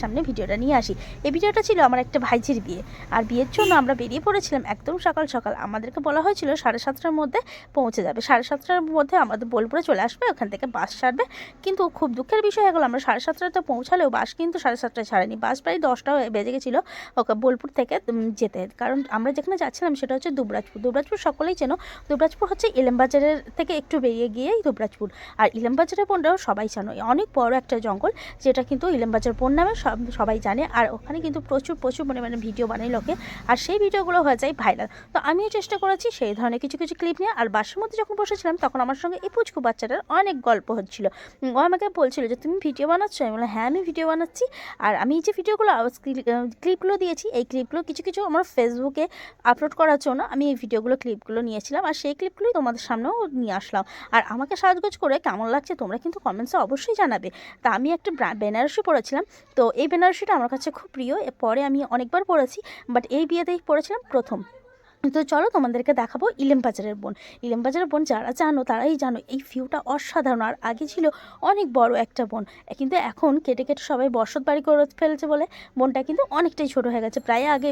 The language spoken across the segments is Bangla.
সামনে ভিডিওটা নিয়ে আসি। এই ভিডিওটা ছিল আমার একটা ভাইঝির বিয়ে। আর বিয়ের জন্য আমরা বেরিয়ে পড়েছিলাম একদম সকাল সকাল। আমাদেরকে বলা হয়েছিল সাড়ে সাতটার মধ্যে পৌঁছে যাবে। সাড়ে সাতটার মধ্যে আমাদের বোলপুরে চলে আসবে, ওখান থেকে বাস ছাড়বে। কিন্তু খুব দুঃখের বিষয় হয়ে গেলো, আমরা সাড়ে সাতটাতে পৌঁছালেও বাস কিন্তু সাড়ে সাতটায় ছাড়েনি। বাস প্রায় দশটা বেজে গেছিল ওকে বোলপুর থেকে যেতে। কারণ আমরা যেখানে যাচ্ছিলাম সেটা হচ্ছে দুবরাজপুর। দুবরাজপুর সকলেই চেনো। দুবরাজপুর হচ্ছে ইলেমবাজারের থেকে একটু বেরিয়ে গিয়েই দুবরাজপুর। আর ইলেমবাজারের বনটাও সবাই জানো অনেক বড় একটা জঙ্গল, যেটা কিন্তু ইলেমবাজার বন নামে সব, সবাই জানে। আর ওখানে কিন্তু প্রচুর প্রচুর পরিমাণে ভিডিও বানায় লোকে। আর সেই ভিডিওগুলো হয়ে যায় ভাইরাল তো আমিও চেষ্টা করেছি সেই ধরনের কিছু কিছু ক্লিপ নিয়ে। আর বাসের মধ্যে যখন বসেছিলাম, তখন আমার সঙ্গে এই পুচকু বাচ্চাটার অনেক গল্প হচ্ছিল। ও আমাকে বলছিল যে, তুমি ভিডিও বানাচ্ছো? আমি বললাম হ্যাঁ আমি ভিডিও বানাচ্ছি। আর আমি যে ভিডিওগুলো ক্লিপগুলো দিয়েছি, এই ক্লিপগুলো কিছু কিছু আমার ফেসবুকে আপলোড করার জন্য আমি এই ভিডিওগুলো ক্লিপগুলো নিয়েছিলাম। আর সেই ক্লিপগুলোই তোমাদের সামনেও নিয়ে আসলাম। আর আমাকে সাজগোজ করে কেমন লাগছে তোমরা কিন্তু কমেন্টসে অবশ্যই জানাবে। তা আমি একটা বেনারসি পড়েছিলাম। তো এই বেনারসিটা আমার কাছে খুব প্রিয় পরে আমি অনেকবার পড়েছি বাট এই বিয়েতেই পড়েছিলাম প্রথম। তো চলো তোমাদেরকে দেখাবো ইলেম বাজারের বোন। ইলেম বাজারের বোন যারা জানো, তারাই জানো, এই ভিউটা অসাধারণ, আর আগে ছিল অনেক বড় একটা বোন। কিন্তু এখন কেটে কেটে সবাই বসত বাড়ি করে ফেলছে বলে বোনটা কিন্তু অনেকটাই ছোট হয়ে গেছে, প্রায় আগে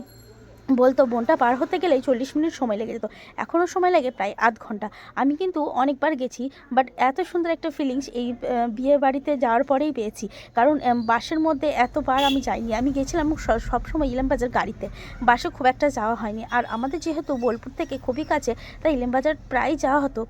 বলতো, বনটা পার হতে গেলেই চল্লিশ মিনিট সময় লেগে যেত। এখনও সময় লাগে প্রায় আধ ঘণ্টা। আমি কিন্তু অনেকবার গেছি বাট এত সুন্দর একটা ফিলিংস এই বিয়ে বাড়িতে যাওয়ার পরেই পেয়েছি। কারণ বাসের মধ্যে এতবার আমি যাইনি। আমি গেছিলাম সবসময় ইলামবাজার গাড়িতে। বাসে খুব একটা যাওয়া হয়নি। আর আমাদের যেহেতু বোলপুর থেকে খুবই কাছে, তাই ইলামবাজার প্রায় যাওয়া হতো।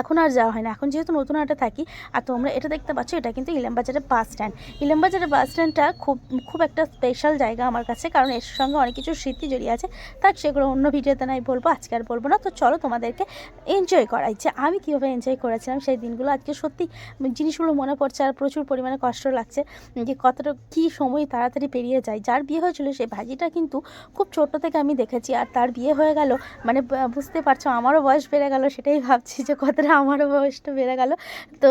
এখন আর যাওয়া হয় না। এখন যেহেতু নতুন হাটে থাকি, আর তোমরা এটা দেখতে পাচ্ছ, এটা কিন্তু ইলামবাজারের বাস স্ট্যান্ড ইলামবাজারের বাস স্ট্যান্ডটা খুব খুব একটা স্পেশাল জায়গা আমার কাছে, কারণ এর সঙ্গে অনেক কিছু স্মৃতি জড়িয়ে আছে। তার সেগুলো অন্য ভিডিওতে নাই বলব, আজকে আর বলব না। তো চলো তোমাদেরকে এনজয় করাই যে আমি কীভাবে এনজয় করেছিলাম সেই দিনগুলো। আজকে সত্যি জিনিসগুলো মনে পড়ছে আর প্রচুর পরিমাণে কষ্ট লাগছে যে কতটা, কী সময় তাড়াতাড়ি পেরিয়ে যায়। যার বিয়ে হয়েছিল সেই ভাজিটা কিন্তু খুব ছোট থেকে আমি দেখেছি, আর তার বিয়ে হয়ে গেল মানে বুঝতে পারছ আমারও বয়স বেড়ে গেল, সেটাই ভাবছি যে কতটা আমারও বয়সটা বেড়ে গেল। তো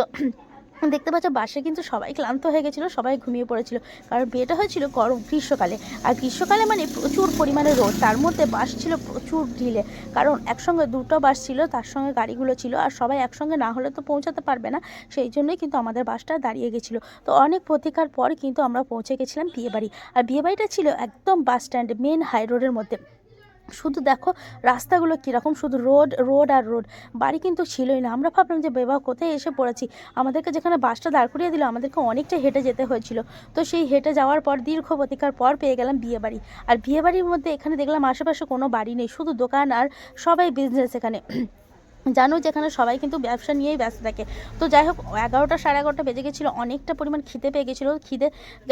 দেখতে পাচ্ছ বাসে কিন্তু সবাই ক্লান্ত হয়ে গেছিল, সবাই ঘুমিয়ে পড়েছিল। কারণ বিয়েটা হয়েছিল গরম গ্রীষ্মকালে। আর গ্রীষ্মকালে মানে প্রচুর পরিমাণে রোদ। তার মধ্যে বাস ছিল প্রচুর ঢিলে। কারণ একসঙ্গে দুটো বাস ছিল, তার সঙ্গে গাড়িগুলো ছিল। আর সবাই একসঙ্গে না হলে তো পৌঁছাতে পারবে না। সেই জন্যই কিন্তু আমাদের বাসটা দাঁড়িয়ে গেছিল। তো অনেক প্রতীক্ষার পর কিন্তু আমরা পৌঁছে গেছিলাম বিয়েবাড়ি। আর বিয়েবাড়িটা ছিল একদম বাস স্ট্যান্ড মেন হাই রোডের মধ্যে। শুধু দেখো রাস্তাগুলো কীরকম, শুধু রোড রোড আর রোড। বাড়ি কিন্তু ছিলই না। আমরা ভাবলাম যে বেবা কোথায় এসে পড়েছি? আমাদেরকে যেখানে বাসটা দাঁড় করিয়ে দিল, আমাদেরকে অনেকটা হেঁটে যেতে হয়েছিল। তো সেই হেঁটে যাওয়ার পর দীর্ঘ প্রতিকার পর পেয়ে গেলাম বিয়ে বাড়ি আর বিয়ে বাড়ির মধ্যে এখানে দেখলাম আশেপাশে কোনো বাড়ি নেই। শুধু দোকান আর সবাই বিজনেস এখানে। জানো যেখানে সবাই কিন্তু ব্যবসা নিয়েই ব্যস্ত থাকে। তো যাই হোক এগারোটা সাড়ে এগারোটা বেজে গেছিল, অনেকটা পরিমাণ খিদে পেয়ে গেছিল। খিদে,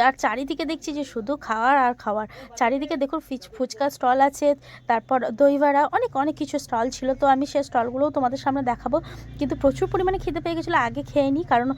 আর চারিদিকে দেখছি যে শুধু খাওয়ার আর খাওয়ার। চারিদিকে দেখুন ফিচ, ফুচকা স্টল আছে, তারপর দইভাড়া, অনেক অনেক কিছু স্টল ছিল। তো আমি সেই স্টলগুলোও তোমাদের সামনে দেখাবো। কিন্তু প্রচুর পরিমাণে খিদে পেয়ে গেছিল, আগে খেয়ে নিই কারণ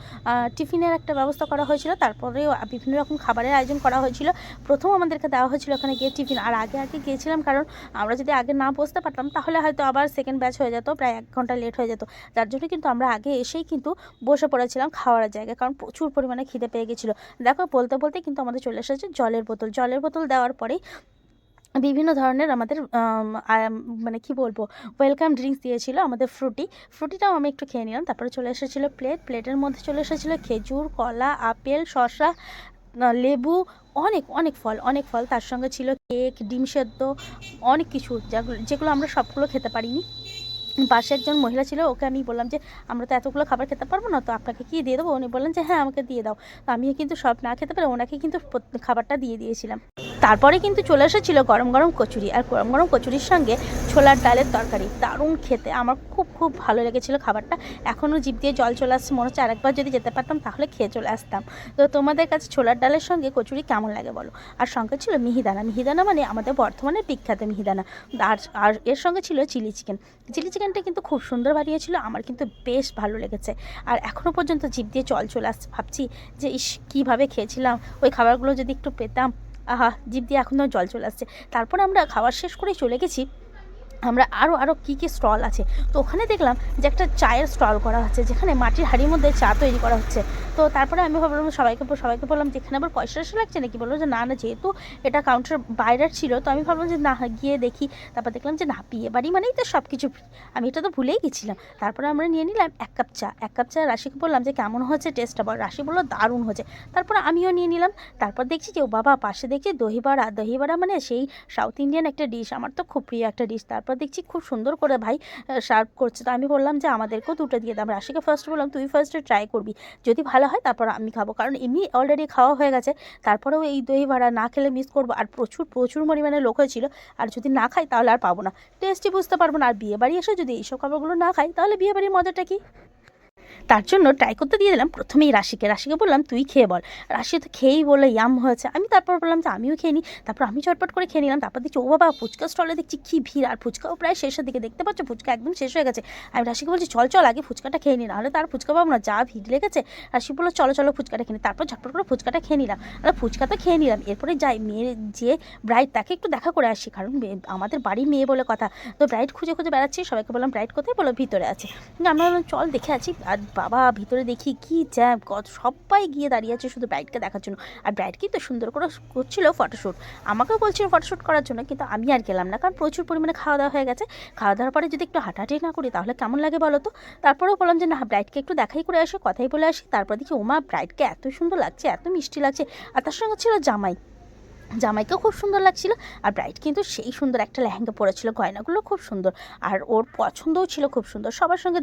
টিফিনের একটা ব্যবস্থা করা হয়েছিল, তারপরেও বিভিন্ন রকম খাবারের আয়োজন করা হয়েছিল। প্রথম আমাদেরকে দেওয়া হয়েছিল ওখানে গিয়ে টিফিন। আর আগে আগে গিয়েছিলাম কারণ, আমরা যদি আগে না বসতে পারতাম, তাহলে হয়তো আবার সেকেন্ড ব্যাচ হয়ে যেত, প্রায় এক ঘণ্টা লেট হয়ে যেত। যার জন্য কিন্তু আমরা আগে এসেই কিন্তু বসে পড়েছিলাম খাওয়ার জায়গায়। কারণ প্রচুর পরিমাণে খিদে পেয়ে গেছিল। দেখো বলতে বলতে কিন্তু আমাদের চলে এসেছে জলের বোতল। জলের বোতল দেওয়ার পরেই বিভিন্ন ধরনের আমাদের আম, আম, মানে কি বলব ওয়েলকাম ড্রিঙ্কস দিয়েছিল আমাদের ফ্রুটি ফ্রুটিটাও আমি একটু খেয়ে নিলাম। তারপরে চলে এসেছিল প্লেট প্লেটের মধ্যে চলে এসেছিল খেজুর কলা আপেল শসা লেবু অনেক অনেক ফল অনেক ফল। তার সঙ্গে ছিল কেক ডিম সেদ্ধ অনেক কিছু। যেগুলো আমরা সবগুলো খেতে পারিনি। পাশে একজন মহিলা ছিল, ওকে আমি বললাম যে, আমরা তো এতগুলো খাবার খেতে পারব না, তো আপনাকে কি দিয়ে দেবো? উনি বললেন যে হ্যাঁ আমাকে দিয়ে দাও। তো আমি কিন্তু সব না খেতে পারে ওনাকে কিন্তু খাবারটা দিয়ে দিয়েছিলাম। তারপরে কিন্তু চলে এসেছিল গরম গরম কচুরি। আর গরম গরম কচুরির সঙ্গে ছোলার ডালের তরকারি। দারুণ খেতে। আমার খুব খুব ভালো লেগেছিলো খাবারটা। এখনও জিভ দিয়ে জল চলে আসছে, মনে হচ্ছে আরেকবার যদি যেতে পারতাম তাহলে খেয়ে চলে আসতাম। তো তোমাদের কাছে ছোলার ডালের সঙ্গে কচুরি কেমন লাগে বলো? আর সঙ্গে ছিল মিহিদানা। মিহিদানা মানে আমাদের বর্তমানে বিখ্যাত মিহিদানা। আর আর এর সঙ্গে ছিল চিলি চিকেন। চিলি চিকেনটা কিন্তু খুব সুন্দর বানিয়েছিল। আমার কিন্তু বেশ ভালো লেগেছে। আর এখনও পর্যন্ত জিভ দিয়ে জল চলে আসছে। ভাবছি যে ইস, কীভাবে খেয়েছিলাম? ওই খাবারগুলো যদি একটু পেতাম। আহা জিভ দিয়ে এখন জল চলে আসছে। তারপর আমরা খাওয়ার শেষ করে চলে গেছি। আমরা আরও আরও কী কী স্টল আছে? তো ওখানে দেখলাম যে একটা চায়ের স্টল করা হচ্ছে, যেখানে মাটির হাড়ির মধ্যে চা তৈরি করা হচ্ছে। তো তারপরে আমি ভাবলাম, সবাইকে সবাইকে বললাম যে, এখানে আবার পয়সা টয়সা লাগছে নাকি? বলল যে, না না, যেহেতু এটা কাউন্টার বাইরের ছিল, তো আমি ভাবলাম যে, না গিয়ে দেখি। তারপর দেখলাম যে, না, বিয়ে বাড়ি মানেই তো সব কিছু free। আমি এটা তো ভুলেই গেছিলাম। তারপরে আমরা নিয়ে নিলাম এক কাপ চা। এক কাপ চা রাশিকে বললাম যে, কেমন হচ্ছে টেস্টটা বল? রাশি বলল, দারুণ হচ্ছে তারপর আমিও নিয়ে নিলাম। তারপর দেখছি যে, ও বাবা, পাশে দেখছি দহি বড়া দহি বড়া মানে সেই সাউথ ইন্ডিয়ান একটা ডিশ আমার তো খুব প্রিয় একটা ডিশ তারপর দেখছি খুব সুন্দর করে ভাই সার্ভ করছে। তো আমি বললাম যে, আমাদেরকেও দুটো দিয়ে দাম রাশিকে ফার্স্ট বললাম, তুই ফার্স্টে ট্রাই করবি। যদি ভালো হয়, তারপর আমি খাব। কারণ এমনি অলরেডি খাওয়া হয়ে গেছে, তারপরেও এই দই ভাড়া না খেলে মিস করব। আর প্রচুর প্রচুর পরিমাণে লোক হয়েছিল, আর যদি না খাই তাহলে আর পাবো না। টেস্টই বুঝতে পারব না। আর বিয়ে বাড়ি এসে যদি এইসব খাবারগুলো না খাই, তাহলে বিয়ে বাড়ির মজাটা কি? তার জন্য ট্রাই করতে দিয়ে দিলাম। প্রথমেই রাশিকে রাশিকে বললাম, তুই খেয়ে বল। রাশি তো খেয়েই বলে, ইয়াম হয়েছে। আমি তারপর বললাম যে, আমিও খেয়ে নিই তারপর আমি চটপট করে খেয়ে নিলাম। তারপর দেখছি, ও বাবা ফুচকা স্টলে দেখছি কী ভিড়। আর ফুচকাও প্রায় শেষের দিকে দেখতে পাচ্ছ, ফুচকা একদম শেষ হয়ে গেছে। আমি রাশিকে বলছি, চল চল, আগে ফুচকাটা খেয়ে নি, নাহলে তার ফুচকা পাবো না। যা ভিড় লেগেছে। রাশি বলল, চলো চলো, ফুচকাটা খেয়ে তারপর ঝটপট করে ফুচকাটা খেয়ে নিলাম। আর ফুচকা তো খেয়ে নিলাম। এরপরে যাই মেয়ের যে ব্রাইড তাকে একটু দেখা করে আসি, কারণ আমাদের বাড়ির মেয়ে বলে কথা। তো ব্রাইড খুঁজে খুঁজে বেড়াচ্ছি, সবাইকে বললাম ব্রাইড কোথায়? বলো ভিতরে আছে। আমরা বললাম চল, দেখে আছি আর বাবা, ভিতরে দেখি কি কত সবাই গিয়ে দাঁড়িয়ে আছে শুধু ব্রাইডকে দেখার জন্য। আর ব্রাইড কিন্তু সুন্দর করে করছিল ফটোশ্যুট আমাকেও বলছিল ফটোশ্যুট করার জন্য, কিন্তু আমি আর গেলাম না। কারণ প্রচুর পরিমাণে খাওয়া দাওয়া হয়ে গেছে। খাওয়া দাওয়ার পরে যদি একটু হাঁটাহাঁটি না করি, তাহলে কেমন লাগে বলো তো? তারপরেও বললাম যে, না ব্রাইডকে একটু দেখাই করে আসি, কথাই বলে আসি। তারপর দেখি, ওমা ব্রাইডকে এত সুন্দর লাগছে, এত মিষ্টি লাগছে। আর তার সঙ্গে ছিল জামাই। জামাইকেও খুব সুন্দর লাগছিল, আর ব্রাইট কিন্তু সেই সুন্দর একটা লেহেঙ্গা পরেছিল, গয়নাগুলো খুব সুন্দর, আর ওর পছন্দও ছিল খুব সুন্দর। সবার সঙ্গে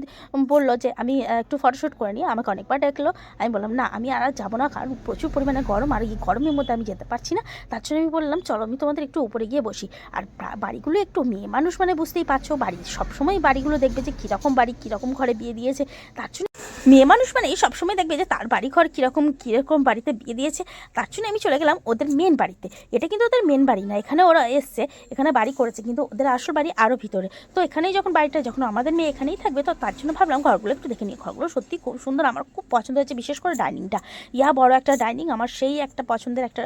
বলল যে, আমি একটু ফটোশ্যুট করে নিই, আমাকে অনেকবার ডাকলো। আমি বললাম, না, আমি আর যাব না, কারণ প্রচুর পরিমাণে গরম, আর এই গরমের মধ্যে আমি যেতে পারছি না। তার জন্য আমি বললাম, চলো, আমি তোমাদের একটু উপরে গিয়ে বসি। আর বাড়িগুলো একটু মেয়ে মানুষ মানে বুঝতেই পারছ, বাড়ি, সবসময় বাড়িগুলো দেখবে যে, কীরকম বাড়ি, কীরকম ঘরে বিয়ে দিয়েছে। তার জন্য মেয়ে মানুষ মানে সবসময় দেখবে যে, তার বাড়ি ঘর কীরকম কীরকম বাড়িতে বিয়ে দিয়েছে। তার জন্য আমি চলে গেলাম ওদের মেন বাড়িতে। এটা কিন্তু ওদের মেন বাড়ি না। এখানে ওরা এসছে, এখানে বাড়ি করেছে, কিন্তু ওদের আসল বাড়ি আরও ভিতরে। তো এখানেই যখন বাড়িটা, যখন আমাদের মেয়ে এখানেই থাকবে, তো তার জন্য ভাবলাম ঘরগুলো একটু দেখে নিই। ঘরগুলো সত্যি খুব সুন্দর, আমার খুব পছন্দ হয়েছে, বিশেষ করে ডাইনিংটা ইয়া বড় একটা ডাইনিং আমার সেই একটা পছন্দের একটা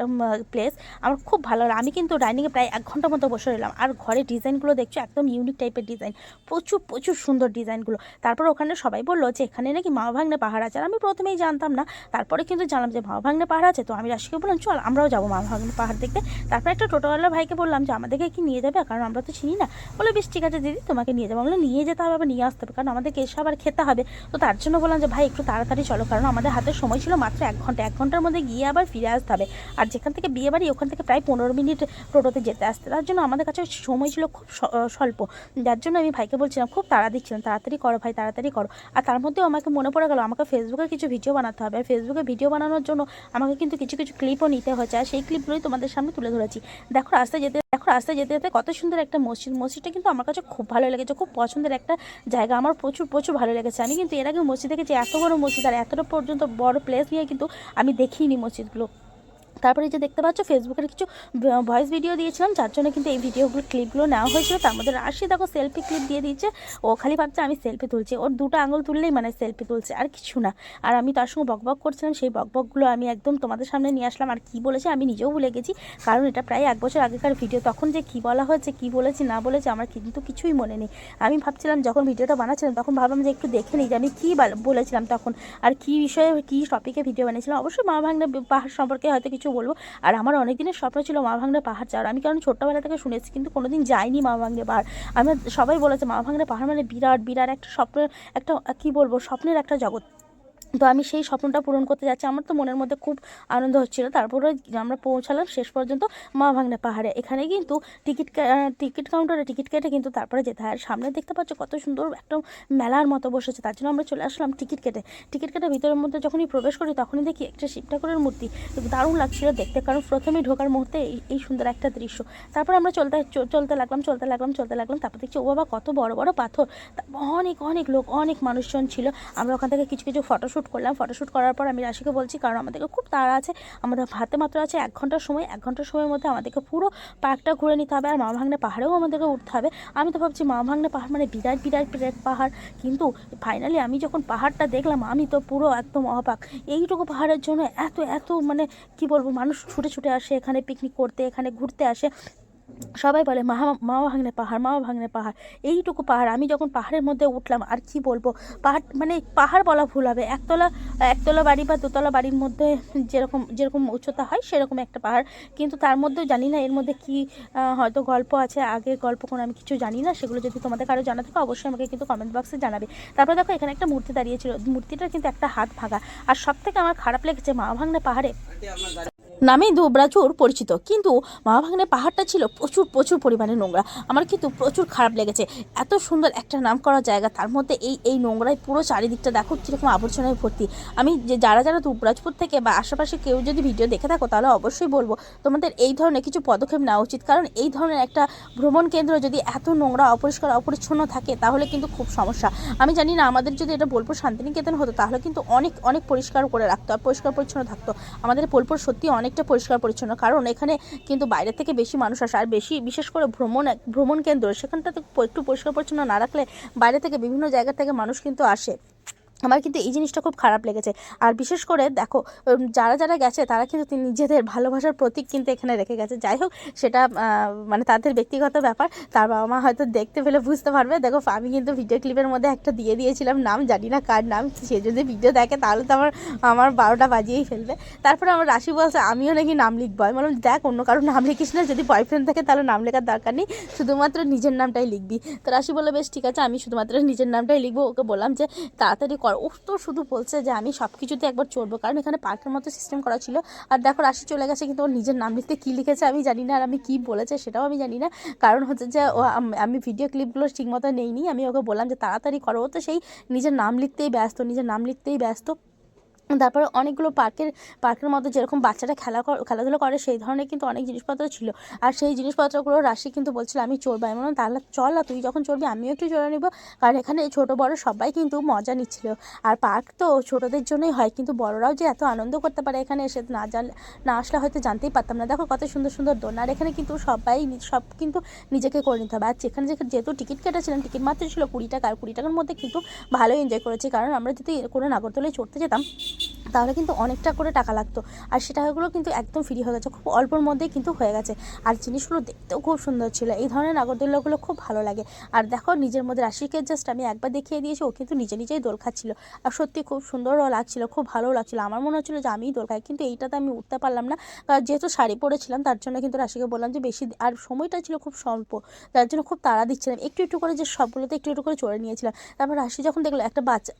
প্লেস আমার খুব ভালো লাগে। আমি কিন্তু ডাইনিংয়ে প্রায় এক ঘণ্টা মতো বসে রইলাম। আর ঘরের ডিজাইনগুলো দেখছ, একদম ইউনিক টাইপের ডিজাইন প্রচুর প্রচুর সুন্দর ডিজাইনগুলো তারপর ওখানে সবাই বলল যে, এখানে নাকি মা ভাগ্নে পাহাড় আছে? আর আমি প্রথমেই জানতাম না। তারপরে কিন্তু জানলাম যে, মা ভাগ্নে পাহাড় আছে? তো আমি রাশিকে বললাম, চল আমরাও যাব মা ভাগ্নে পাহাড়। দেখতে। তারপর একটা টোটোওয়ালা ভাইকে বললাম যে, আমাদেরকে কি নিয়ে যাবে? কারণ আমরা তো চিনি না। বলে, বেশ, ঠিক আছে দিদি, তোমাকে নিয়ে যাব। আমরা নিয়ে যেতে হবে আবার নিয়ে আসতে হবে, কারণ আমাদেরকে এসে আবার খেতে হবে। তো তার জন্য বললাম যে, ভাই, একটু তাড়াতাড়ি চলো, কারণ আমাদের হাতে সময় ছিল মাত্র এক ঘণ্টা। এক ঘণ্টার মধ্যে গিয়ে আবার ফিরে আসতে হবে। আর যেখান থেকে বিয়ে বাড়ি, ওখান থেকে প্রায় পনেরো মিনিট টোটোতে যেতে আসতে। তার জন্য আমাদের কাছে সময় ছিল খুব স্বল্প। যার জন্য আমি ভাইকে বলছিলাম, খুব তাড়া দিচ্ছিলাম, তাড়াতাড়ি করো ভাই, তাড়াতাড়ি করো। আর তার মধ্যেও আমাকে মনে পড়ে গেল, আমাকে ফেসবুকে কিছু ভিডিও বানাতে হবে। আর ফেসবুকে ভিডিও বানানোর জন্য আমাকে কিন্তু কিছু কিছু ক্লিপও নিতে হচ্ছে আর সেই ক্লিপগুলোই তোমাদের সামনে তুলে ধরেছি। দেখো রাস্তায় যেতে, দেখো রাস্তায় যেতে যেতে কত সুন্দর একটা মসজিদ। মসজিদটা কিন্তু আমার কাছে খুব ভালো লেগেছে, খুব পছন্দের একটা জায়গা। আমার প্রচুর প্রচুর ভালো লেগেছে। আমি কিন্তু এর আগে মসজিদ দেখেছি, এত বড় মসজিদ, আর এতটা পর্যন্ত বড় প্লেস নিয়ে কিন্তু আমি দেখিনি মসজিদগুলো। তারপরে যে দেখতে পাচ্ছ ফেসবুকের কিছু ভয়েস ভিডিও দিয়েছিলাম, যার জন্য কিন্তু এই ভিডিওগুলো ক্লিপগুলো নেওয়া হয়েছিল। তার মধ্যে রাশি দেখো সেলফি ক্লিপ দিয়ে দিয়েছে। ও খালি ভাবছে আমি সেলফি তুলছি। ওর দুটো আঙুল তুললেই মানে সেলফি তুলছে, আর কিছু না। আর আমি তার সঙ্গে বকবক করছিলাম, সেই বকবকগুলো আমি একদম তোমাদের সামনে নিয়ে আসলাম। আর কি বলেছে আমি নিজেও ভুলে গেছি, কারণ এটা প্রায় এক বছর আগেকার ভিডিও তখন যে কি বলা হয়েছে, কি বলেছি, না বলেছে, আমার কিন্তু কিছুই মনে নেই। আমি ভাবছিলাম, যখন ভিডিওটা বানাচ্ছিলাম, তখন ভাবলাম যে একটু দেখে নিই যে আমি কী বলেছিলাম তখন। আর কী বিষয়ে, কী টপিকে ভিডিও বানিয়েছিলাম? অবশ্যই মা ভাঙনা পাহাড় সম্পর্কে হয়তো কিছু বলব। আর আমার অনেক দিনের স্বপ্ন ছিল মা ভাঙড়া পাহাড় যাওয়ার। আমি কারণ ছোট্টবেলা থেকে শুনেছি, কিন্তু কোনোদিন যাইনি মা ভাঙড়া পাহাড়। আমার সবাই বলেছে মা ভাঙড়া পাহাড় মানে বিরাট বিরাট একটা স্বপ্নের একটা, কী বলব, স্বপ্নের একটা জগৎ। তো আমি সেই স্বপ্নটা পূরণ করতে যাচ্ছি। আমার তো মনের মধ্যে খুব আনন্দ হচ্ছিল। তারপরে আমরা পৌঁছালাম শেষ পর্যন্ত মা ভাঙনা পাহাড়ে। এখানে কিন্তু টিকিট টিকিট কাউন্টারে টিকিট কেটে কিন্তু তারপরে যেতে হয়। সামনে দেখতে পাচ্ছ কত সুন্দর একটা মেলার মতো বসেছে। তার জন্য আমরা চলে আসলাম টিকিট কেটে। টিকিট কেটে ভিতরের মধ্যে যখনই প্রবেশ করি তখনই দেখি একটা শিব ঠাকুরের মূর্তি দারুণ লাগছিল দেখতে কারণ প্রথমেই ঢোকার মুহূর্তে এই সুন্দর একটা দৃশ্য। তারপর আমরা চলতে চলতে লাগলাম চলতে লাগলাম চলতে লাগলাম। তারপর দেখছি, ও বাবা, কত বড় বড় পাথর। অনেক অনেক লোক, অনেক মানুষজন ছিল। আমরা ওখান থেকে কিছু কিছু ফটোশ্যুট করলাম ফটোশ্যুট করার পর আমি রাশিকে বলছি, কারণ আমাদেরকে খুব তাড়া আছে, আমাদের হাতে মাত্র আছে এক ঘণ্টার সময়, এক ঘণ্টার সময়ের মধ্যে আমাদেরকে পুরো পার্কটা ঘুরে নিতে হবে আর মা ভাঙনে পাহাড়েও আমাদেরকে উঠতে হবে। আমি তো ভাবছি মা ভাঙনে পাহাড় মানে বিরাট বিরাট বিরাট পাহাড়। কিন্তু ফাইনালি আমি যখন পাহাড়টা দেখলাম, আমি তো পুরো একদম অবাক। এইটুকু পাহাড়ের জন্য এত এত মানে কি বলব, মানুষ ছুটে ছুটে আসে, এখানে পিকনিক করতে, এখানে ঘুরতে আসে। সবাই বলে, মা মামা ভাঙনে পাহাড় মামা ভাঙনে পাহাড়। এইটুকু পাহাড়। আমি যখন পাহাড়ের মধ্যে উঠলাম, আর কি বলব? পাহাড় মানে পাহাড় বলা ভুল হবে। একতলা একতলা বাড়ি বা দোতলা বাড়ির মধ্যে যেরকম যেরকম উচ্চতা হয়, সেরকম একটা পাহাড়। কিন্তু তার মধ্যেও জানি না, এর মধ্যে কি হয়তো গল্প আছে, আগে গল্প কোনো আমি কিছু জানি না, সেগুলো যদি তোমাদের কারও জানা থাকে, অবশ্যই আমাকে কিন্তু কমেন্ট বক্সে জানাবে। তারপর দেখো, এখানে একটা মূর্তি দাঁড়িয়েছিল মূর্তিটার কিন্তু একটা হাত ভাঙা। আর সব থেকে আমার খারাপ লেগেছে মা ভাঙনে পাহাড়ে নামেই দুবরাচুর পরিচিত। কিন্তু মামাভাগ্নে পাহাড়টা ছিল প্রচুর প্রচুর পরিমাণে নোংরা। আমার কিন্তু প্রচুর খারাপ লেগেছে। এত সুন্দর একটা নাম করা জায়গা, তার মধ্যে এই এই নোংরায় পুরো চারিদিকটা দেখো কীরকম আবর্জনায় ভর্তি। আমি যে, যারা যারা দুবরাজপুর থেকে বা আশেপাশে কেউ যদি ভিডিও দেখে থাকো, তাহলে অবশ্যই বলব, তোমাদের এই ধরনের কিছু পদক্ষেপ নেওয়া উচিত। কারণ এই ধরনের একটা ভ্রমণ কেন্দ্র যদি এত নোংরা, অপরিষ্কার, অপরিচ্ছন্ন থাকে, তাহলে কিন্তু খুব সমস্যা। আমি জানি না, আমাদের যদি এটা বোলপুর শান্তিনিকেতন হতো, তাহলে কিন্তু অনেক অনেক পরিষ্কার করে রাখতো আর পরিষ্কার পরিচ্ছন্ন থাকতো। আমাদের বোলপুর সত্যি অনেকটা পরিষ্কার পরিচ্ছন্ন, কারণ এখানে কিন্তু বাইরে থেকে বেশি মানুষ আসে। আর বেশি, বিশেষ করে ভ্রমণ ভ্রমণ কেন্দ্র, সেখানটাতে একটু পরিষ্কার পরিচ্ছন্ন না রাখলে বাইরে থেকে বিভিন্ন জায়গা থেকে মানুষ কিন্তু আসে। আমার কিন্তু এই জিনিসটা খুব খারাপ লেগেছে। আর বিশেষ করে দেখো যারা যারা গেছে, তারা কিন্তু নিজেদের ভালোবাসার প্রতীক কিন্তু এখানে রেখে গেছে। যাই হোক, সেটা মানে তাদের ব্যক্তিগত ব্যাপার। তার বাবা মা হয়তো দেখতে পেলে বুঝতে পারবে। দেখো, আমি কিন্তু ভিডিও ক্লিপের মধ্যে একটা দিয়ে দিয়েছিলাম, নাম জানি না কার নাম। সে যদি ভিডিও দেখে, তাহলে তো আমার আমার বারোটা বাজিয়েই ফেলবে। তারপরে আমার রাশি বলছে, আমিও নাকি নাম লিখব? আমি বললাম, দেখ, অন্য কারোর নাম লিখিস না। যদি বয়ফ্রেন্ড থাকে, তাহলে নাম লেখার দরকার নেই। শুধুমাত্র নিজের নামটাই লিখবি। তো রাশি বলে বেশ, ঠিক আছে। আমি শুধুমাত্র নিজের নামটাই লিখব। ওকে বললাম যে, তাড়াতাড়ি কর। ও তো শুধু বলছে যে আমি সব কিছুতে একবার চড়বো, কারণ এখানে পার্কের মতো সিস্টেম করা ছিল। আর দেখো, রাশি চলে গেছে, কিন্তু ওর নিজের নাম লিখতে কী লিখেছে আমি জানি না, আর আমি কী বলেছে সেটাও আমি জানি না। কারণ হচ্ছে যে আমি ভিডিও ক্লিপগুলো ঠিকমতো নেইনি, আমি ওকে বললাম যে তাড়াতাড়ি করো। ও তো সেই নিজের নাম লিখতেই ব্যস্ত, নিজের নাম লিখতেই ব্যস্ত। তারপরে অনেকগুলো পার্কের পার্কের মধ্যে যেরকম বাচ্চারা খেলা খেলাধুলো করে, সেই ধরনের কিন্তু অনেক জিনিসপত্র ছিল। আর সেই জিনিসপত্রগুলো রাশি কিন্তু বলছিল, আমি চড়বো। বললাম, তাহলে চল না, তুই যখন চড়বি, আমিও একটু চড়ে নিবো। কারণ এখানে ছোটো, বড় সবাই কিন্তু মজা নিচ্ছিল। আর পার্ক তো ছোটোদের জন্যই হয়, কিন্তু বড়রাও যে এত আনন্দ করতে পারে এখানে এসে না জানলে না আসলে হয়তো জানতেই পারতাম না। দেখো কত সুন্দর সুন্দর দোলনা। আর এখানে কিন্তু সবাই সব কিন্তু নিজেকে করে নিতে হবে। আর যেখানে যেখানে যেহেতু টিকিট কেটেছিলাম, টিকিট মাত্র ছিল কুড়ি টাকা। আর কুড়ি টাকার মধ্যে কিন্তু ভালো এনজয় করেছি। কারণ আমরা যদি কোনো নাগরদোলায় চড়তে যেতাম তাহলে কিন্তু অনেকটা করে টাকা লাগতো। আর সে টাকাগুলো কিন্তু একদম ফ্রি হয়ে গেছে, খুব অল্পর মধ্যেই কিন্তু হয়ে গেছে। আর জিনিসগুলো দেখতেও খুব সুন্দর ছিল। এই ধরনের নাগরদোলাগুলো খুব ভালো লাগে। আর দেখো, নিজের মধ্যে রাশিকে জাস্ট আমি একবার দেখিয়ে দিয়েছি, ও কিন্তু নিজে নিজেই দোল খাচ্ছিল। আর সত্যি খুব সুন্দরও লাগছিল, খুব ভালোও লাগছিল। আমার মনে হচ্ছিল যে আমিই দোল খাই, কিন্তু এইটাতে আমি উঠতে পারলাম না। যেহেতু শাড়ি পরেছিলাম, তার জন্য কিন্তু রাশিকে বললাম যে বেশি আর সময়টা ছিল খুব স্বল্প, তার জন্য খুব তাড়া দিচ্ছিলাম। একটু একটু করে যে সবগুলোতে একটু একটু করে চড়ে নিয়েছিলাম। তারপর রাশি যখন দেখল একটা বাচ্চা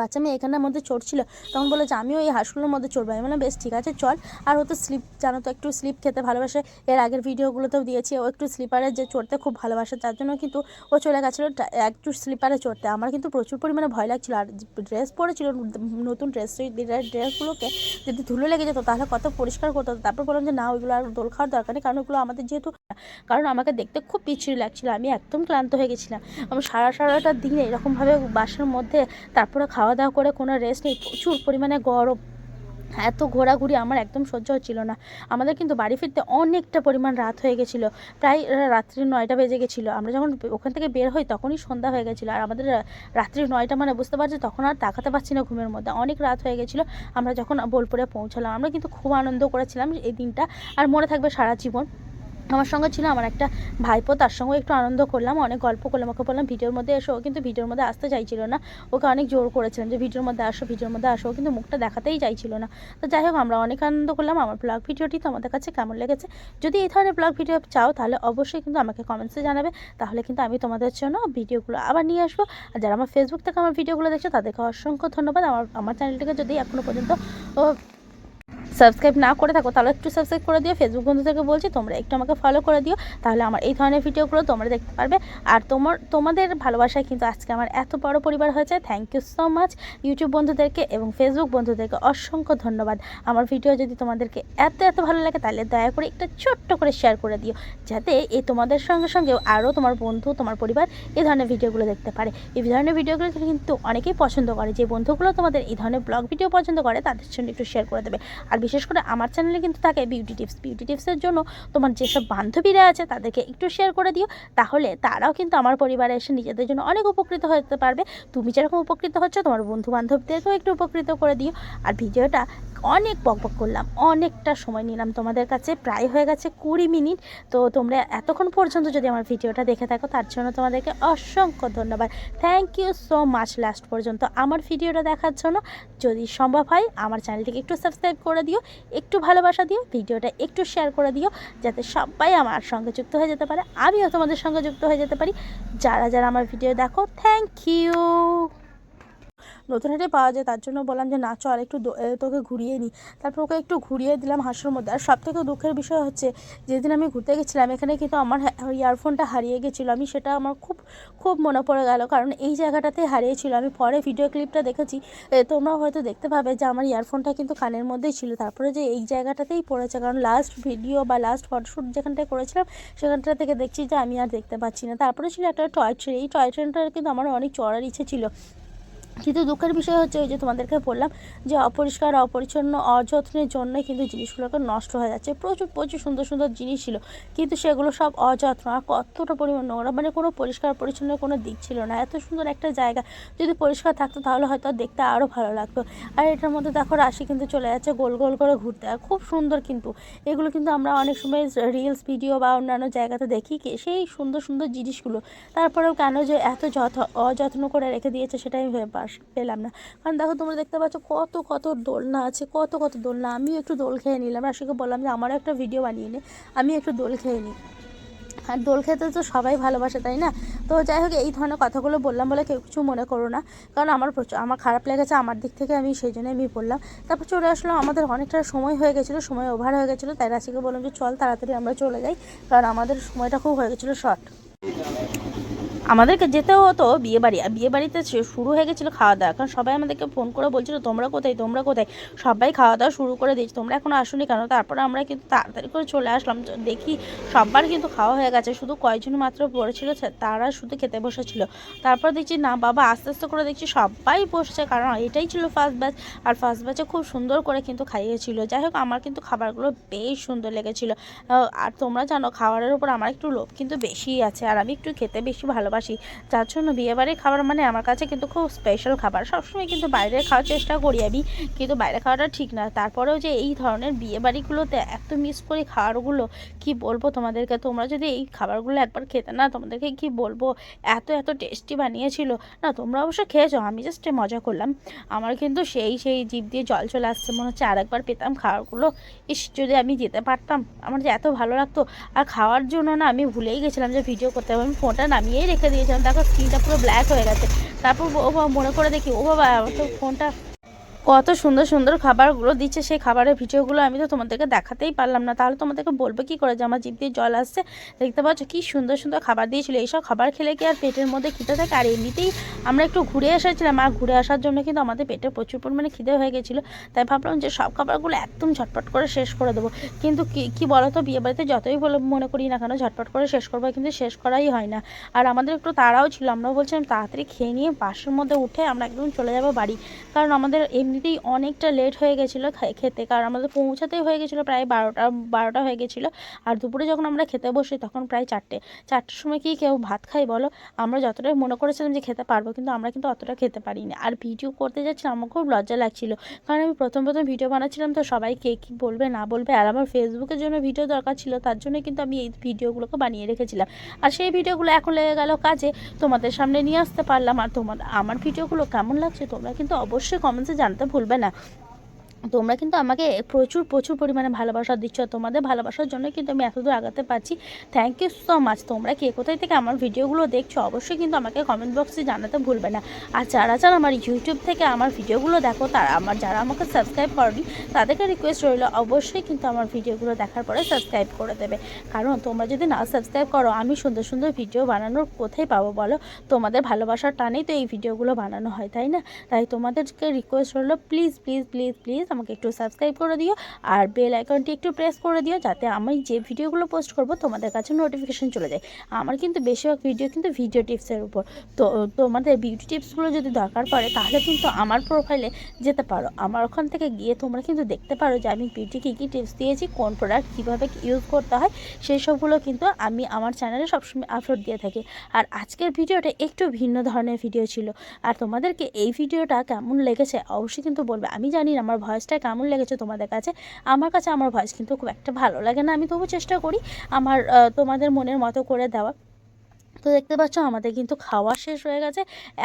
বাচ্চা মেয়ে এখানের মধ্যে চড়ছিল তখন বলে যে, আমিও এই হাঁসগুলোর মধ্যে চড়বো। আমি বললাম, বেশ, ঠিক আছে, চল। আর ও তো স্লিপ, জানো তো, একটু স্লিপ খেতে ভালোবাসে। এর আগের ভিডিওগুলোতেও দিয়েছি, ও একটু স্লিপারে যে চড়তে খুব ভালোবাসে, তার জন্য কিন্তু ও চলে গেছিল একটু স্লিপারে চড়তে। আমার কিন্তু প্রচুর পরিমাণে ভয় লাগছিল। আর ড্রেস পরেছিল, নতুন ড্রেস ড্রেসগুলোকে যদি ধুলো লেগে যেত, তাহলে কত পরিষ্কার করতে হতো। তারপর বললাম যে, না, ওইগুলো আর দোল খাওয়ার দরকার নেই, কারণ ওগুলো আমাদের যেহেতু কারণ আমাকে দেখতে খুব পিছিয়ে লাগছিল। আমি একদম ক্লান্ত হয়ে গেছিলাম। আমি সারা, সারাটা দিন এরকমভাবে বাসের মধ্যে, তারপরে খাওয়া দাওয়া করে কোনো রেস্ট নেই, প্রচুর পরিমাণে গরম। এত ঘোরাঘুরি আমার একদম সহ্য হচ্ছিল না। আমাদের কিন্তু বাড়ি ফিরতে অনেকটা পরিমাণ রাত হয়ে গেছিল, প্রায় রাত্রি নয়টা বেজে গেছিল। আমরা যখন ওখান থেকে বের হই তখনই সন্ধ্যা হয়ে গেছিল। আর আমাদের রাত্রি নয়টা মানে বুঝতে পারছি, তখন আর তাকাতে পারছি না ঘুমের মধ্যে। অনেক রাত হয়ে গেছিল, আমরা যখন বোলপুরে পৌঁছালাম, আমরা কিন্তু খুব আনন্দ করেছিলাম এই দিনটা। আর মনে থাকবে সারা জীবন। আমার সঙ্গে ছিল আমার একটা ভাইপো, তার সঙ্গে একটু আনন্দ করলাম, অনেক গল্প করলাম, ওকে বললাম, ভিডিওর মধ্যে এসো। কিন্তু ভিডিওর মধ্যে আসতে চাইছিল না। ওকে অনেক জোর করেছিলাম যে, ভিডিওর মধ্যে আসো, ভিডিওর মধ্যে আসো। কিন্তু মুখটা দেখাতেই চাইছিল না। তো যাই হোক, আমরা অনেক আনন্দ করলাম। আমার ব্লগ ভিডিওটি তোমাদের কাছে কেমন লেগেছে? যদি এই ধরনের ব্লগ ভিডিও চাও, তাহলে অবশ্যই কিন্তু আমাকে কমেন্টসে জানাবে। তাহলে কিন্তু আমি তোমাদের জন্য ভিডিওগুলো আবার নিয়ে আসব। আর যারা আমার ফেসবুক থেকে আমার ভিডিওগুলো দেখছ, তাদেরকে অসংখ্য ধন্যবাদ। আমার আমার চ্যানেলটিকে যদি এখনও পর্যন্ত সাবস্ক্রাইব না করে থাকো, তাহলে একটু সাবস্ক্রাইব করে দিও। ফেসবুক বন্ধুদেরকে বলছি, তোমরা একটু আমাকে ফলো করে দিও। তাহলে আমার এই ধরনের ভিডিওগুলো তোমরা দেখতে পারবে। আর তোমার, তোমাদের ভালোবাসায় কিন্তু আজকে আমার এত বড় পরিবার হয়েছে। Thank you so much YouTube বন্ধুদেরকে এবং ফেসবুক বন্ধুদেরকে অসংখ্য ধন্যবাদ। আমার ভিডিও যদি তোমাদেরকে এত এত ভালো লাগে, তাহলে দয়া করে একটা ছোট্ট করে শেয়ার করে দিও, যাতে এই তোমাদের সঙ্গে সঙ্গে আরও তোমার বন্ধু, তোমার পরিবার এই ধরনের ভিডিওগুলো দেখতে পারে। এই ধরনের ভিডিওগুলো কিন্তু অনেকেই পছন্দ করে। যে বন্ধুগুলো তোমাদের এই ধরনের ব্লগ ভিডিও পছন্দ করে, তাদের জন্য একটু শেয়ার করে দেবে। আর বিশেষ করে আমার চ্যানেলে কিন্তু থাকে বিউটি টিপস বিউটি টিপসের জন্য তোমার যেসব বান্ধবীরা আছে, তাদেরকে একটু শেয়ার করে দিও। তাহলে তারাও কিন্তু আমার পরিবারে এসে নিজেদের জন্য অনেক উপকৃত হতে পারবে। তুমি যেরকম উপকৃত হচ্ছ, তোমার বন্ধু বান্ধবদেরকেও একটু উপকৃত করে দিও। আর ভিডিওটা অনেক বক বক করলাম, অনেকটা সময় নিলাম তোমাদের কাছে, প্রায় হয়ে গেছে কুড়ি মিনিট। তো তোমরা এতক্ষণ পর্যন্ত যদি আমার ভিডিওটা দেখে থাকো, তার জন্য তোমাদেরকে অসংখ্য ধন্যবাদ। Thank you so much last পর্যন্ত। আমার ভিডিওটা দেখার জন্য যদি সম্ভব হয়, আমার চ্যানেলটিকে একটু সাবস্ক্রাইব করে দিও, একটু ভালোবাসা দিও, ভিডিওটা একটু শেয়ার করে দিও, যাতে সবাই আমার সঙ্গে যুক্ত হয়ে যেতে পারে, আমিও তোমাদের সঙ্গে যুক্ত হয়ে যেতে পারি। যারা যারা আমার ভিডিও দেখো থ্যাংক ইউ নতুন হাটে পাওয়া যায় তার জন্য বললাম যে না চল একটু তোকে ঘুরিয়ে নিই। তারপর ওকে একটু ঘুরিয়ে দিলাম হাঁসের মধ্যে। আর সব থেকে দুঃখের বিষয় হচ্ছে যেদিন আমি ঘুরতে গেছিলাম এখানে কিন্তু আমার ইয়ারফোনটা হারিয়ে গেছিল। আমি সেটা আমার খুব খুব মনে পড়ে গেল। কারণ এই জায়গাটাতে হারিয়েছিল। আমি পরে ভিডিও ক্লিপটা দেখেছি। এ, তোমরাও হয়তো দেখতে পাবে যে আমার ইয়ারফোনটা কিন্তু কানের মধ্যেই ছিল। তারপরে যে এই জায়গাটাতেই পড়েছে। কারণ লাস্ট ভিডিও বা লাস্ট ফটোশ্যুট যেখানটায় করেছিলাম সেখানটা থেকে দেখছি যে আমি আর দেখতে পাচ্ছি না। তারপরে ছিল একটা টয় ট্রেন এই টয় ট্রেনটার কিন্তু আমার অনেক চড়ার ইচ্ছে ছিল। কিন্তু দুঃখের বিষয় হচ্ছে ওই যে তোমাদেরকে বললাম যে অপরিষ্কার, অপরিচ্ছন্ন, অযত্নের জন্যই কিন্তু জিনিসগুলোকে নষ্ট হয়ে যাচ্ছে। প্রচুর প্রচুর সুন্দর সুন্দর জিনিস ছিল, কিন্তু সেগুলো সব অযত্ন। আর কতটা পরিমাণ নোংরা মানে কোনো পরিষ্কার, পরিচ্ছন্ন কোনো দিক ছিল না। এত সুন্দর একটা জায়গা, যদি পরিষ্কার থাকতো তাহলে হয়তো দেখতে আরও ভালো লাগতো। আর এটার মধ্যে দেখো রাশি কিন্তু চলে যাচ্ছে গোল গোল করে ঘুরতে। আর খুব সুন্দর কিন্তু। এগুলো কিন্তু আমরা অনেক সময় রিলস ভিডিও বা অন্যান্য জায়গাতে দেখি সেই সুন্দর সুন্দর জিনিসগুলো। তারপরেও কেন যে এত যত্ন, অযত্ন করে রেখে দিয়েছে সেটাই ভেবে পাস পেলাম না। কারণ দেখো তোমরা দেখতে পাচ্ছ কত কত দোলনা আছে, কত কত দোলনা। আমিও একটু দোল খেয়ে নিলাম। রাশিকে বললাম যে, আমারও একটা ভিডিও বানিয়ে নে। আমি একটু দোল খেয়ে নিই। আর দোল খেতে তো সবাই ভালোবাসে, তাই না? তো যাই হোক, এই ধরনের কথাগুলো বললাম বলে কেউ কিছু মনে করো না। কারণ আমার প্রচুর আমার খারাপ লেগেছে আমার দিক থেকে আমি সেই জন্য আমি বললাম। তারপর চলে আসলাম আমাদের অনেকটা সময় হয়ে গেছিল, সময় ওভার হয়ে গেছিল। তাই রাশিকে বললাম যে, চল তাড়াতাড়ি আমরা চলে যাই। কারণ আমাদের সময়টা খুব হয়ে গেছিল শর্ট আমাদেরকে যেতে হতো বিয়ে বাড়ি, আর বিয়ে বাড়িতে শুরু হয়ে গেছিল খাওয়া দাওয়া। কারণ সবাই আমাদেরকে ফোন করে বলছিল, তোমরা কোথায়? তোমরা কোথায়? সবাই খাওয়া দাওয়া শুরু করে দিয়েছি। তোমরা এখনও আসোনি কেন? তারপরে আমরা কিন্তু তাড়াতাড়ি করে চলে আসলাম। দেখি সবার কিন্তু খাওয়া হয়ে গেছে। শুধু কয়জন মাত্র পড়েছিল তারা শুধু খেতে বসেছিল। তারপর দেখছি, না বাবা, আস্তে আস্তে করে দেখছি সবাই বসছে। কারণ এটাই ছিল ফার্স্ট ব্যাচ আর ফার্স্ট ব্যাচে খুব সুন্দর করে কিন্তু খাইয়েছিল। যাই হোক, আমার কিন্তু খাবারগুলো বেশ সুন্দর লেগেছিল। আর তোমরা জানো, খাবারের উপর আমার একটু লোভ কিন্তু বেশিই আছে। আর আমি একটু খেতে বেশি ভালোবাসি। যার জন্য বিয়েবাড়ির খাবার মানে আমার কাছে কিন্তু খুব স্পেশাল খাবার। সবসময় কিন্তু বাইরে খাওয়ার চেষ্টা করি আমি, কিন্তু বাইরে খাওয়াটা ঠিক না। তারপরেও যে এই ধরনের বিয়েবাড়িগুলোতে এত মিস করি খাবারগুলো, কি বলব তোমাদেরকে? তোমরা যদি এই খাবারগুলো একবার খেতে না, তোমাদেরকে কি বলব? এত এত টেস্টি বানিয়েছিল। না, তোমরা অবশ্য খেয়েছো, আমি জাস্ট মজা করলাম। আমার কিন্তু সেই সেই জিভ দিয়ে জল চলে আসছে, মনে হচ্ছে আরেকবার পেতাম খাবারগুলো। ইস, যদি আমি যেতে পারতাম, আমার যে এত ভালো লাগতো। আর খাওয়ার জন্য না, আমি ভুলেই গেছিলাম যে ভিডিও করতে হবে, আমি ফোনটা নামিয়েই রেখে দিয়েছিলাম। দেখো স্ক্রিনটা পুরো ব্ল্যাক হয়ে গেছে। তারপর ও মনে করে দেখি, ও বাবা, আমার তো ফোনটা কত সুন্দর সুন্দর খাবারগুলো দিচ্ছে, সেই খাবারের ভিডিওগুলো আমি তো তোমাদেরকে দেখাতেই পারলাম না। তাহলে তোমাদেরকে বলব কি করে যে আমার জিভ দিয়ে জল আসছে? দেখতে পাচ্ছ কি সুন্দর সুন্দর খাবার দিয়েছিল। এইসব খাবার খেলে কি আর পেটের মধ্যে খিদে থাকে? আর এমনিতেই আমরা একটু ঘুরে এসেছিলাম, আর ঘুরে আসার জন্য কিন্তু আমাদের পেটে প্রচুর পরিমাণে খিদে হয়ে গেছিল। তাই ভাবলাম যে সব খাবারগুলো একদম ঝটপট করে শেষ করে দেবো। কিন্তু কি, কী বলো তো বিয়ে বাড়িতে যতই বলে, মনে করি না কেন ঝটপট করে শেষ করব, কিন্তু শেষ করাই হয় না। আর আমাদের একটু তাড়াও ছিল, আমরাও বলছিলাম তাড়াতাড়ি খেয়ে নিয়ে বাসের মধ্যে উঠে আমরা একদম চলে যাব বাড়ি। কারণ আমাদের এমনিতেই অনেকটা লেট হয়ে গেছিল খেতে। কারণ আমাদের পৌঁছাতেই হয়ে গেছিল প্রায় বারোটা বারোটা হয়ে গেছিল। আর দুপুরে যখন আমরা খেতে বসি তখন প্রায় চারটে। চারটের সময় কি কেউ ভাত খাই বলো? আমরা যতটাই মনে করেছিলাম যে খেতে পারব কিন্তু আমরা কিন্তু অতটা খেতে পারিনি। আর ভিডিও করতে যাচ্ছিলাম, আমার খুব লজ্জা লাগছিল। কারণ আমি প্রথম প্রথম ভিডিও বানাচ্ছিলাম তো সবাই কে কী বলবে, না বলবে। আর আমার ফেসবুকের জন্য ভিডিও দরকার ছিল, তার জন্য কিন্তু আমি এই ভিডিওগুলোকে বানিয়ে রেখেছিলাম। আর সেই ভিডিওগুলো এখন লেগে গেল কাজে। তোমাদের সামনে নিয়ে আসতে পারলাম। আর তোমার, আমার ভিডিওগুলো কেমন লাগছে তোমরা কিন্তু অবশ্যই কমেন্টসে জানতে ভুলবে না। তোমরা কিন্তু আমাকে প্রচুর প্রচুর পরিমাণে ভালোবাসা দিচ্ছ। তোমাদের ভালোবাসার জন্য কিন্তু আমি এতদূর আগাতে পারছি। থ্যাংক ইউ সো মাচ তোমরা কে কোথায় থেকে আমার ভিডিওগুলো দেখছ, অবশ্যই কিন্তু আমাকে কমেন্ট বক্সে জানাতে ভুলবে না। আর যারা যারা আমার ইউটিউব থেকে আমার ভিডিওগুলো দেখো, তারা আমার, যারা আমাকে সাবস্ক্রাইব করনি, তাদেরকে রিকোয়েস্ট রইল, অবশ্যই কিন্তু আমার ভিডিওগুলো দেখার পরে সাবস্ক্রাইব করে দেবে। কারণ তোমরা যদি না সাবস্ক্রাইব করো, আমি সুন্দর সুন্দর ভিডিও বানানোর কোথায় পাবো বলো? তোমাদের ভালোবাসার টানেই তো এই ভিডিওগুলো বানানো হয়, তাই না? তাই তোমাদেরকে রিকোয়েস্ট রইল প্লিজ প্লিজ প্লিজ প্লিজ আমাকে একটু সাবস্ক্রাইব করে দিও আর বেল আইকনটি একটু প্রেস করে দিও যাতে আমি যে ভিডিওগুলো পোস্ট করব তোমাদের কাছে নোটিফিকেশান চলে যায়। আমার কিন্তু বেশিরভাগ ভিডিও কিন্তু ভিডিও টিপসের উপর। তো, তোমাদের বিউটি টিপসগুলো যদি দরকার পড়ে, তাহলে কিন্তু আমার প্রোফাইলে যেতে পারো। আমার ওখান থেকে গিয়ে তোমরা কিন্তু দেখতে পারো যে আমি বিউটি কী কী টিপস দিয়েছি, কোন প্রোডাক্ট কীভাবে ইউজ করতে হয়, সেই সবগুলো কিন্তু আমি আমার চ্যানেলে সবসময় আপলোড দিয়ে থাকি। আর আজকের ভিডিওটা একটু ভিন্ন ধরনের ভিডিও ছিল। আর তোমাদেরকে এই ভিডিওটা কেমন লেগেছে অবশ্যই কিন্তু বলবে। আমি জানি আমার ভয়েসটা কেমন লেগেছে তোমাদের কাছে? আমার কাছে আমার ভয়েস কিন্তু খুব একটা ভালো লাগে না। আমি তবু চেষ্টা করি আমার তোমাদের মনের মতো করে দেওয়া তো দেখতে পাচ্ছ, আমাদের কিন্তু খাওয়া শেষ হয়ে গেছে।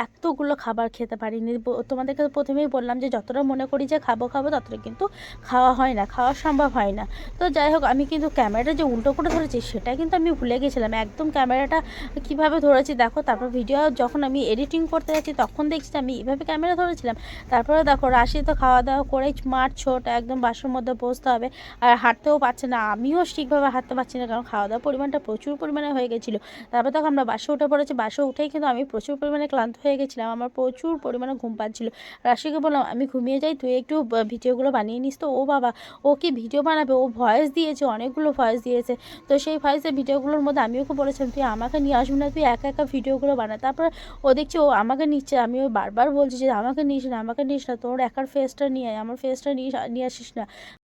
এতগুলো খাবার খেতে পারিনি। তোমাদেরকে প্রথমেই বললাম যে, যতটা মনে করি যে, খাব খাব, ততটা কিন্তু খাওয়া হয় না, খাওয়া সম্ভব হয় না। তো যাই হোক, আমি কিন্তু ক্যামেরাটা যে উল্টো করে ধরেছি, সেটা কিন্তু আমি ভুলে গেছিলাম। একদম ক্যামেরাটা কীভাবে ধরেছি, দেখো, তারপর ভিডিও যখন আমি এডিটিং করতে যাচ্ছি, তখন দেখছি আমি এইভাবে ক্যামেরা ধরেছিলাম। তারপরে দেখো, রাশি তো খাওয়া দাওয়া করেই মাঠ ছোট, একদম বাসের মধ্যে বসতে হবে। আর হাঁটতেও পারছে না, আমিও ঠিকভাবে হাঁটতে পারছি না, কারণ খাওয়া দাওয়ার পরিমাণটা প্রচুর পরিমাণে হয়ে গেছিল। তারপর তখন আমরা বাসে উঠে পড়েছি বাসে উঠেই কিন্তু আমি প্রচুর পরিমাণে ক্লান্ত হয়ে গেছিলাম। আমার প্রচুর পরিমাণে ঘুম পাচ্ছিল। রাশিকে বললাম, আমি ঘুমিয়ে যাই, তুই একটু ভিডিওগুলো বানিয়ে নিস তো। ও বাবা, ও কি ভিডিও বানাবে? ও ভয়েস দিয়েছে, অনেকগুলো ভয়েস দিয়েছে। তো সেই ভয়েসের ভিডিওগুলোর মধ্যে আমিও ওকে বলেছিলাম, তুই আমাকে নিয়ে আসবি না, তুই একা একা ভিডিওগুলো বানা। তারপর ও দেখছি, ও আমাকে নিচ্ছে, আমি ওই বারবার বলছি যে, আমাকে নিস না, আমাকে নিস না, তোর একার ফেসটা নিয়ে আয়, আমার ফেসটা নিয়ে নিয়ে আসিস না।